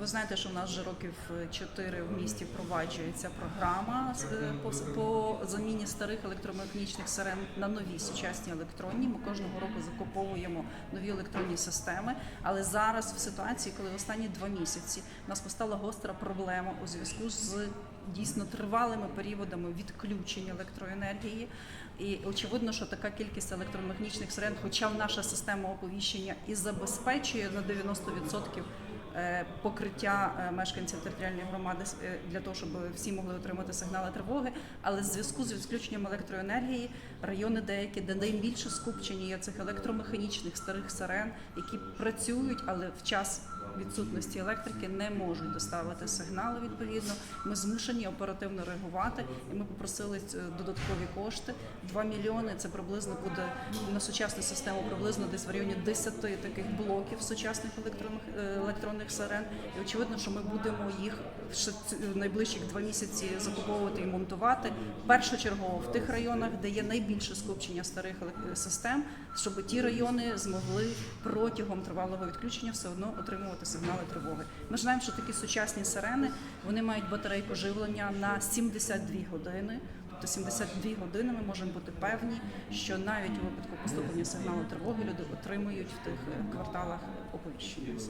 Ви знаєте, що в нас вже років 4 в місті впроваджується програма е, по, по заміні старих електромеханічних сирен на нові сучасні електронні. Ми кожного року закуповуємо нові електронні системи. Але зараз в ситуації, коли в останні два місяці в нас постала гостра проблема у зв'язку з дійсно тривалими періодами відключення електроенергії. І очевидно, що така кількість електромеханічних сирен, хоча наша система оповіщення і забезпечує на 90% е, покриття е, мешканців територіальної громади е, для того, щоб всі могли отримати сигнали тривоги. Але в зв'язку з відключенням електроенергії райони деякі, де найбільше скупчені є цих електромеханічних старих сирен, які працюють, але в час відсутності електрики не можуть доставити сигнали. Відповідно, ми змушені оперативно реагувати, і ми попросили е, додаткові кошти. 2 мільйони це приблизно буде на сучасну систему, приблизно десь в районі 10 таких блоків сучасних електронних е, електронних сирен. І очевидно, що ми будемо їх ще ц- найближчих два місяці закуповувати і монтувати першочергово в тих районах, де є найбільше скупчення старих систем, щоб ті райони змогли протягом тривалого відключення все одно отримувати сигнали тривоги. Ми ж знаємо, що такі сучасні сирени вони мають батарейку живлення на 72 години. Тобто 72 години ми можемо бути певні, що навіть у випадку поступлення сигналу тривоги люди отримують в тих кварталах оповіщення.